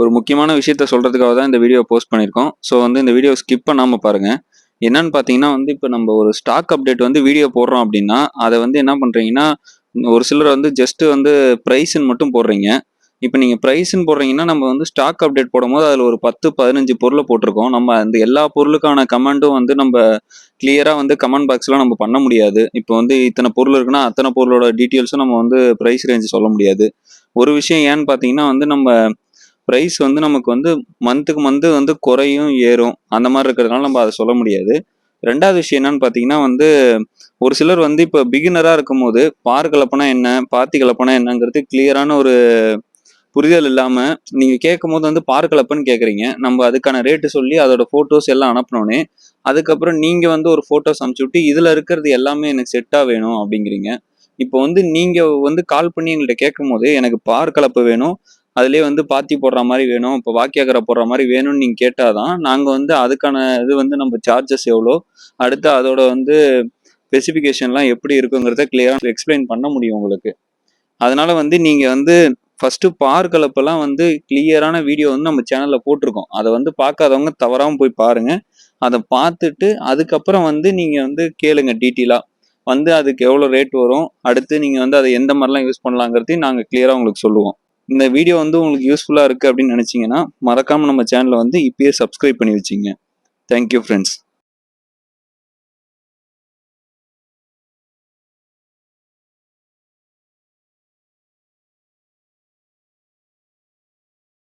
ஒரு முக்கியமான விஷயத்த சொல்கிறதுக்காக தான் இந்த வீடியோ போஸ்ட் பண்ணியிருக்கோம். ஸோ வந்து இந்த வீடியோ ஸ்கிப் பண்ணாமல் பாருங்கள் என்னன்னு பார்த்தீங்கன்னா வந்து இப்போ நம்ம ஒரு ஸ்டாக் அப்டேட் வந்து வீடியோ போடுறோம் அப்படின்னா அதை வந்து என்ன பண்ணுறீங்கன்னா ஒரு சிலர் வந்து ஜஸ்ட்டு வந்து ப்ரைஸுன்னு மட்டும் போடுறீங்க. இப்போ நீங்கள் ப்ரைஸ்ன்னு போடுறீங்கன்னா நம்ம வந்து ஸ்டாக் அப்டேட் போடும்போது அதில் ஒரு பத்து பதினஞ்சு பொருளை போட்டிருக்கோம். நம்ம அந்த எல்லா பொருளுக்கான கமெண்ட்டும் வந்து நம்ம கிளியராக வந்து கமெண்ட் பாக்ஸ்லாம் நம்ம பண்ண முடியாது. இப்போ வந்து இத்தனை பொருள் இருக்குன்னா அத்தனை பொருளோட டீட்டெயில்ஸும் நம்ம வந்து ப்ரைஸ் ரேஞ்சு சொல்ல முடியாது. ஒரு விஷயம் ஏன்னு பார்த்தீங்கன்னா வந்து நம்ம ப்ரைஸ் வந்து நமக்கு வந்து மந்த்துக்கு மந்த்து வந்து குறையும் ஏறும். அந்த மாதிரி இருக்கிறதுனால நம்ம அதை சொல்ல முடியாது. ரெண்டாவது விஷயம் என்னன்னு பார்த்தீங்கன்னா வந்து ஒரு சிலர் வந்து இப்போ பிகினராக இருக்கும்போது பார் கலப்பனா என்ன பாத்தி கலப்பனா என்னங்கிறது கிளியரான ஒரு புரிதல் இல்லாமல் நீங்கள் கேட்கும் போது வந்து பார் கலப்பன்னு கேட்குறீங்க. நம்ம அதுக்கான ரேட்டு சொல்லி அதோட ஃபோட்டோஸ் எல்லாம் அனுப்பினோன்னே அதுக்கப்புறம் நீங்கள் வந்து ஒரு ஃபோட்டோஸ் அனுப்பிச்சு விட்டு இதில் இருக்கிறது எல்லாமே எனக்கு செட்டாக வேணும் அப்படிங்கிறீங்க. இப்போ வந்து நீங்கள் வந்து கால் பண்ணி எங்கள்கிட்ட கேட்கும் போது எனக்கு பார் கலப்பு வேணும் அதுலேயே வந்து பாத்தி போடுற மாதிரி வேணும் இப்போ வாக்கியாக்கரை போடுற மாதிரி வேணும்னு நீங்கள் கேட்டால் தான் நாங்கள் வந்து அதுக்கான இது வந்து நம்ம சார்ஜஸ் எவ்வளோ அடுத்து அதோட வந்து ஸ்பெசிஃபிகேஷன்லாம் எப்படி இருக்குங்கிறத கிளியராக எக்ஸ்பிளைன் பண்ண முடியும் உங்களுக்கு. அதனால வந்து நீங்கள் வந்து ஃபஸ்ட்டு பார் கலப்பெல்லாம் வந்து கிளியரான வீடியோ வந்து நம்ம சேனலில் போட்டிருக்கோம். அதை வந்து பார்க்காதவங்க தவறாமல் போய் பாருங்கள் அதை பார்த்துட்டு அதுக்கப்புறம் வந்து நீங்கள் வந்து கேளுங்க டீட்டெயிலாக வந்து அதுக்கு எவ்வளோ ரேட் வரும் அடுத்து நீங்கள் வந்து அதை எந்த மாதிரிலாம் யூஸ் பண்ணலாங்கிறதையும் நாங்கள் கிளியராக உங்களுக்கு சொல்லுவோம். இந்த வீடியோ வந்து உங்களுக்கு யூஸ்ஃபுல்லாக இருக்குது அப்படின்னு நினச்சிங்கன்னா மறக்காமல் நம்ம சேனலை வந்து இப்பயே சப்ஸ்கிரைப் பண்ணி வச்சிங்க. Thank you friends